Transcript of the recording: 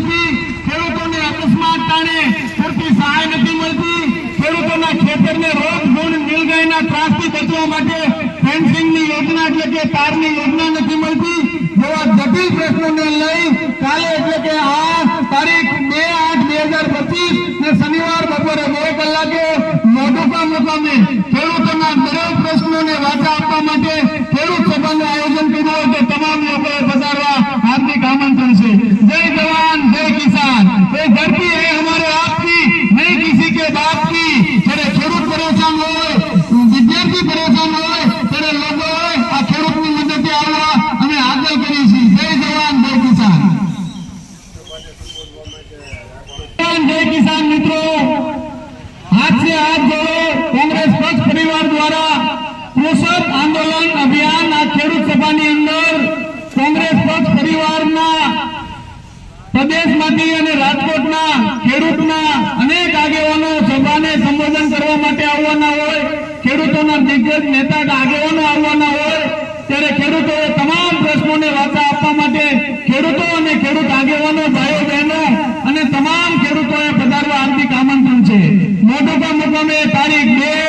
નથી. ખેડૂતોને અકસ્માત કારણે પૂરતી સહાય નથી મળતી. ખેડૂતોના ખેતરને રોગ ગુણ નીલગાયના ત્રાસથી બચવા માટે ફેન્સિંગની યોજના એટલે કે તારની યોજના નથી મળતી. જેવા જટિલ પ્રશ્નોને લઈ કાલે એટલે કે આ તારીખ બે આઠ બે હજાર પચીસ ને શનિવાર બપોરે બે કલાકે મોઢુકા મુકામે ખેડૂતોના દરેક પ્રશ્નોને વાચા આપવા માટે ખેડૂત પરેશાન હોય, વિદ્યાર્થી પરેશાન હોય, ત્યારે લોકો આ ખેડૂતની મદદથી આવવા અમે આગળ કરીએ જય જવાન, જય કિસાન. જય કિસાન મિત્રો. હાથ હાથ જોડો કોંગ્રેસ પક્ષ પરિવાર દ્વારા કૃષક આંદોલન અભિયાન આ ખેડૂત સભાની અંદર કોંગ્રેસ પક્ષ પરિવારના પ્રદેશમાંથી અને રાજકોટના ખેડૂત દિગ્ગજ નેતા આગેવાનો આવવાના હોય, ત્યારે ખેડૂતોએ તમામ પ્રશ્નોને વાચા આપવા માટે ખેડૂતો અને ખેડૂત આગેવાનો, ભાઈઓ, બહેનો અને તમામ ખેડૂતોએ પધારવા હાર્દિક આમંત્રણ છે. મોટોકા મુકામે તારીખ બે